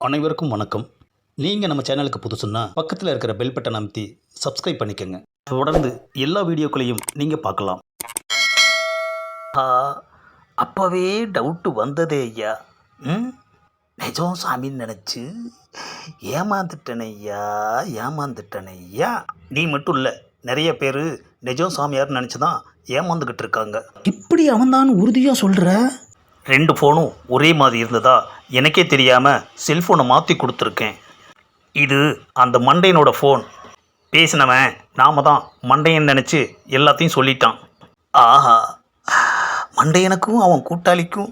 அனைவருக்கும் வணக்கம். நீங்கள் நம்ம சேனலுக்கு புதுசுன்னா பக்கத்தில் இருக்கிற பெல் பட்டன் அமைத்தி சப்ஸ்கிரைப் பண்ணிக்கோங்க. தொடர்ந்து எல்லா வீடியோக்களையும் நீங்கள் பார்க்கலாம். ஆ அப்போவே டவுட்டு வந்ததே ஐயா. ம்? நிஜம் சாமின்னு நினச்சி ஏமாந்துட்டனையா ஏமாந்துட்டனையா ஐயா. நீ மட்டும் இல்லை நிறைய பேர் நிஜம் சாமியார்னு நினச்சி தான் ஏமாந்துக்கிட்டு இருக்காங்க. இப்படி அவன்தான் உறுதியாக சொல்கிற ரெண்டு ஃபோனும் ஒரே மாதிரி இருந்ததா? எனக்கே தெரியாமல் செல்ஃபோனை மாற்றி கொடுத்துருக்கேன். இது அந்த மண்டையனோட ஃபோன் பேசினவன் நாம தான் மண்டையன் நினச்சி எல்லாத்தையும் சொல்லிட்டான். ஆஹா மண்டையனுக்கும் அவன் கூட்டாளிக்கும்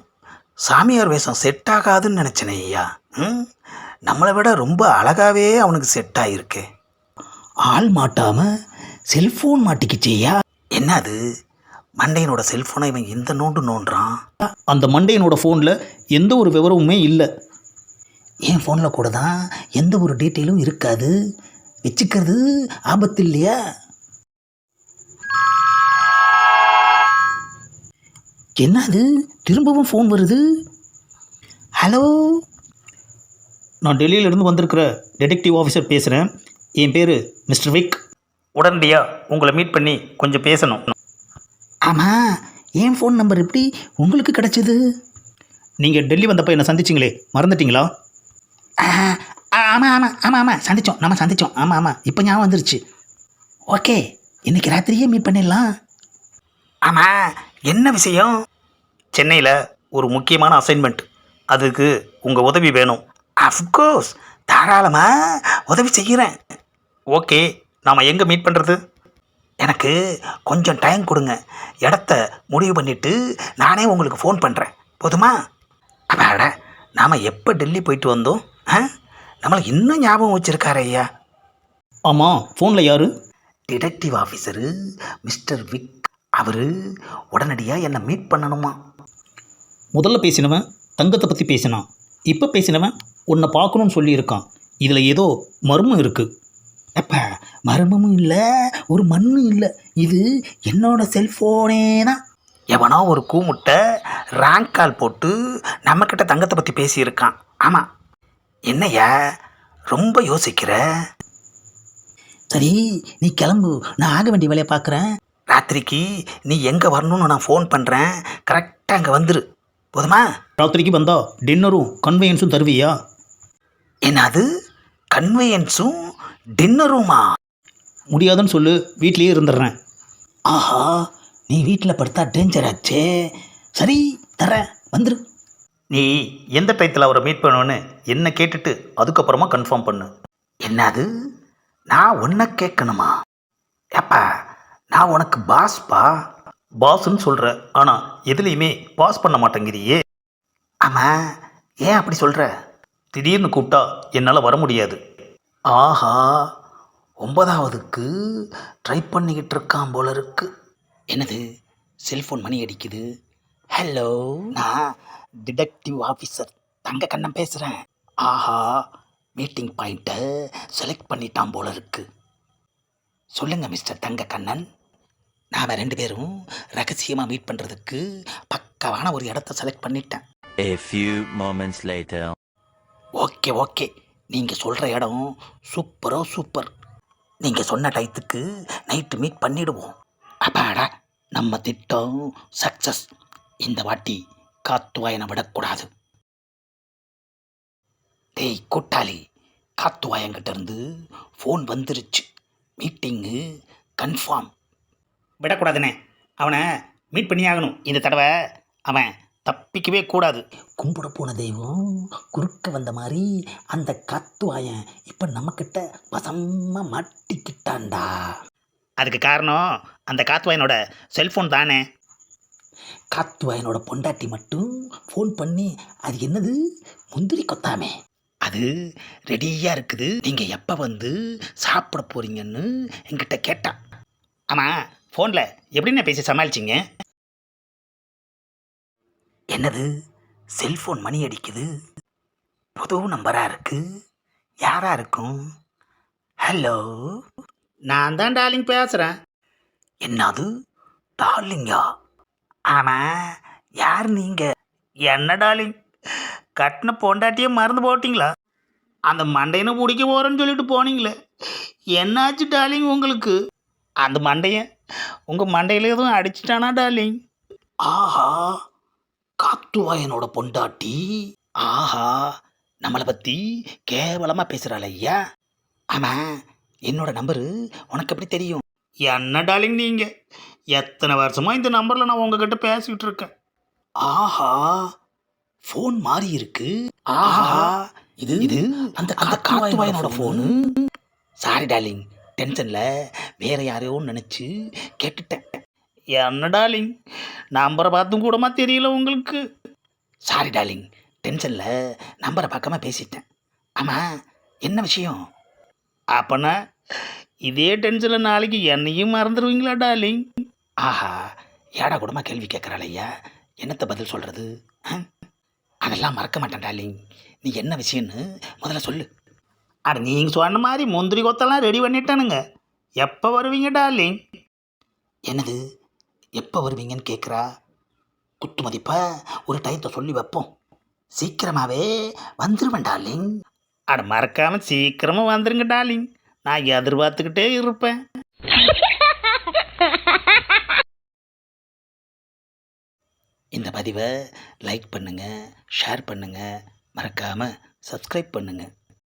சாமியார் வேஷம் செட் ஆகாதுன்னு நினச்சேனே ஐயா. ம்? நம்மளை விட ரொம்ப அழகாவே அவனுக்கு செட் ஆகிருக்கு ஆள் மாட்டாமல் செல்ஃபோன் மாட்டிக்கிச்சேயா என்னது? மண்டையனோட செல்ஃபோனை இவன் இந்த நோண்டு நோண்டுறான்? அந்த மண்டையனோட ஃபோனில் எந்த ஒரு விவரமுமே இல்லை. என் ஃபோனில் கூட தான் எந்த ஒரு டீட்டெயிலும் இருக்காது. வச்சுக்கிறது ஆபத்து இல்லையா? என்னது? திரும்பவும் ஃபோன் வருது? ஹலோ நான் டெல்லியிலேருந்து வந்திருக்கிற டிடெக்டிவ் ஆஃபீஸர் பேசுகிறேன் என் பேர் மிஸ்டர் விக். உடனடியாக உங்களை மீட் பண்ணி கொஞ்சம் பேசணும். ஆமாம் என் ஃபோன் நம்பர் எப்படி உங்களுக்கு கிடச்சிது? நீங்கள் டெல்லி வந்தப்போ என்னை சந்திச்சிங்களே மறந்துட்டீங்களா? ஆமாம் ஆமாம் ஆமாம் ஆமாம் சந்தித்தோம் நம்ம சந்தித்தோம் ஆமாம் ஆமாம் இப்போ ஞாபகம் வந்துருச்சு. ஓகே இன்னைக்கு ராத்திரியே மீட் பண்ணிடலாம். ஆமாம் என்ன விஷயம்? சென்னையில் ஒரு முக்கியமான அசைன்மெண்ட் அதுக்கு உங்கள் உதவி வேணும். அஃப்கோர்ஸ் தாராளமாக உதவி செய்கிறேன் ஓகே நாம் எங்கே மீட் பண்ணுறது எனக்கு கொஞ்சம் டைம் கொடுங்க. இடத்த முடிவு பண்ணிவிட்டு நானே உங்களுக்கு ஃபோன் பண்ணுறேன் போதுமா? அப்பாட நாம் எப்போ டெல்லி போயிட்டு வந்தோம்? ஆ? நம்மளை இன்னும் ஞாபகம் வச்சுருக்காரு ஐயா. ஆமாம் ஃபோனில் யார்? டிடெக்டிவ் ஆஃபீஸரு மிஸ்டர் விக் அவர் உடனடியாக என்னை மீட் பண்ணணுமா? முதல்ல பேசினவன் தங்கத்தை பற்றி பேசினான். இப்போ பேசினவன் உன்னை பார்க்கணும்னு சொல்லியிருக்கான். இதில் ஏதோ மர்மம் இருக்குது அப்ப மர்மமும் இல்லை ஒரு மண்ணும் இல்லை. இது என்னோட செல்ஃபோனே தான். எவனோ ஒரு கூமுட்டை ரேங்க் கால் போட்டு நம்மக்கிட்ட தங்கத்தை பற்றி பேசியிருக்கான். ஆமாம் என்னய்யா ரொம்ப யோசிக்கிற? சரி நீ கிளம்பு. நான் ஆக வேண்டிய வேலையை பார்க்குறேன் ராத்திரிக்கு நீ எங்கே வரணும்னு நான் ஃபோன் பண்ணுறேன் கரெக்டாக அங்கே வந்துரு. போதுமா? ராத்திரிக்கு வந்தா டின்னரும் கன்வெயன்ஸும் தருவியா? என்னது? கன்வெயன்ஸும் டின்னருமா முடியாதுன்னு சொல்லு வீட்லேயே இருந்துடுறேன். ஆஹா நீ வீட்டில் படுத்தா டேஞ்சர் ஆச்சே. சரி தரேன் வந்துரு. நீ எந்த டயத்தில் அவரை மீட் பண்ணுவேன்னு என்ன கேட்டுட்டு அதுக்கப்புறமா கன்ஃபார்ம் பண்ணு. என்னது? நான் உன்னை கேட்கணுமா? ஏப்பா நான் உனக்கு பாஸ்பா பாஸ்ன்னு சொல்கிற ஆனால் எதுலேயுமே பாஸ் பண்ண மாட்டேங்கிறியே. ஆமாம் ஏன் அப்படி சொல்கிற திடீர்னு கூப்பிட்டா என்னால் வர முடியாது. ஆஹா ஒன்பதாவதுக்கு ட்ரை பண்ணிக்கிட்டு இருக்கான் போல இருக்கு என்னது? செல்ஃபோன் மணி அடிக்குது. ஹலோ நான் டிடெக்டிவ் ஆஃபீஸர் தங்க கண்ணன் பேசுகிறேன் ஆஹா மீட்டிங் பாயிண்ட்டை செலக்ட் பண்ணிட்டான் போல இருக்கு சொல்லுங்க மிஸ்டர் தங்க கண்ணன் நாம் ரெண்டு பேரும் ரகசியமாக மீட் பண்ணுறதுக்கு பக்காவான ஒரு இடத்த செலக்ட் பண்ணிட்டேன். A few moments later. Okay okay. நீங்கள் சொல்கிற இடம் சூப்பரோ சூப்பர் நீங்கள் சொன்ன டயத்துக்கு நைட்டு மீட் பண்ணிடுவோம். அப்பாடா நம்ம திட்டம் சக்ஸஸ் இந்த வாட்டி காத்துவாயனை விடக்கூடாது. டேய் கூட்டாளி காத்துவாயங்கிட்ட இருந்து ஃபோன் வந்துருச்சு. மீட்டிங்கு கன்ஃபார்ம் விடக்கூடாதுண்ணே அவனை மீட் பண்ணியாகணும். இந்த தடவை அவன் தப்பிக்கவே கூடாது. கும்பிட போன தெய்வம் குறுக்க வந்த மாதிரி அந்த காத்துவாயன் இப்போ நம்மக்கிட்ட வசமாக மாட்டிக்கிட்டான்டா. அதுக்கு காரணம் அந்த காத்துவாயனோட செல்ஃபோன் தானே? காத்துவாயனோட பொண்டாட்டி மட்டும் ஃபோன் பண்ணி அது என்னது? முந்திரி கொத்தாமே. அது ரெடியாக இருக்குது. நீங்கள் எப்போ வந்து சாப்பிட போகிறீங்கன்னு என்கிட்ட கேட்டான் ஆமாம் ஃபோனில் எப்படிண்ணே பேசி சமாளிச்சிங்க? என்னது? செல்ஃபோன் மணி அடிக்குது. புது நம்பராக இருக்கு? யாரா இருக்கும்? ஹலோ? நான் தான் டார்லிங் பேசுகிறேன் என்னது? டார்லிங்கா? ஆமாம் யார் நீங்கள் என்ன டார்லிங்? கட்டின பொண்டாட்டியே மறந்து போட்டிங்களா? அந்த மண்டையனை பிடிக்க போகிறேன்னு சொல்லிட்டு போனீங்களே. என்னாச்சு டார்லிங் உங்களுக்கு? அந்த மண்டையன் உங்கள் மண்டையில் எதுவும் அடிச்சிட்டானா டார்லிங்? ஆஹா காத்துவாயனோட பொண்டாட்டி. ஆஹா நம்மளை பற்றி கேவலமாக பேசுகிறாள் ஐயா. ஆமாம் என்னோட நம்பரு உனக்கு எப்படி தெரியும்? என்ன டார்லிங் நீங்கள் எத்தனை வருஷமா இந்த நம்பரில் நான் உங்ககிட்ட பேசிக்கிட்டு இருக்கேன். ஆஹா ஃபோன் மாறி இருக்கு. ஆஹா இது இது அந்த அந்த காத்துவாயனோட ஃபோனு சாரி டார்லிங் டென்ஷனில் வேற யாரையோ நினச்சி கேட்டுட்டேன். என்ன டாலிங் நம்பரை பார்த்தும் கூடமா தெரியல உங்களுக்கு. சாரி டாலிங் டென்ஷனில் நம்பரை பார்க்காம பேசிட்டேன். ஆமாம் என்ன விஷயம்? அப்போனா இதே டென்ஷனில் நாளைக்கு என்னையும் மறந்துடுவீங்களா டார்லிங்? ஆஹா ஏடா கூடமா கேள்வி கேட்குறாள் ஐயா? என்னத்தை பதில் சொல்கிறது அதெல்லாம் மறக்க மாட்டேன் டார்லிங். நீ என்ன விஷயம்னு முதல்ல சொல்லு. அட நீங்கள் சொன்ன மாதிரி முந்திரி கொத்தெல்லாம் ரெடி பண்ணிட்டானுங்க. எப்போ வருவீங்க டார்லிங்? என்னது? எப்போ வருவீங்கன்னு கேட்குறா குத்து மதிப்பா ஒரு டயத்தை சொல்லி வைப்போம். சீக்கிரமாகவே வந்துருவேன் டார்லிங் அட மறக்காமல் சீக்கிரமாக வந்துருங்க டார்லிங் நான் எதிர்பார்த்துக்கிட்டே இருப்பேன். இந்த பதிவை லைக் பண்ணுங்கள் ஷேர் பண்ணுங்கள் மறக்காமல் சப்ஸ்கிரைப் பண்ணுங்கள்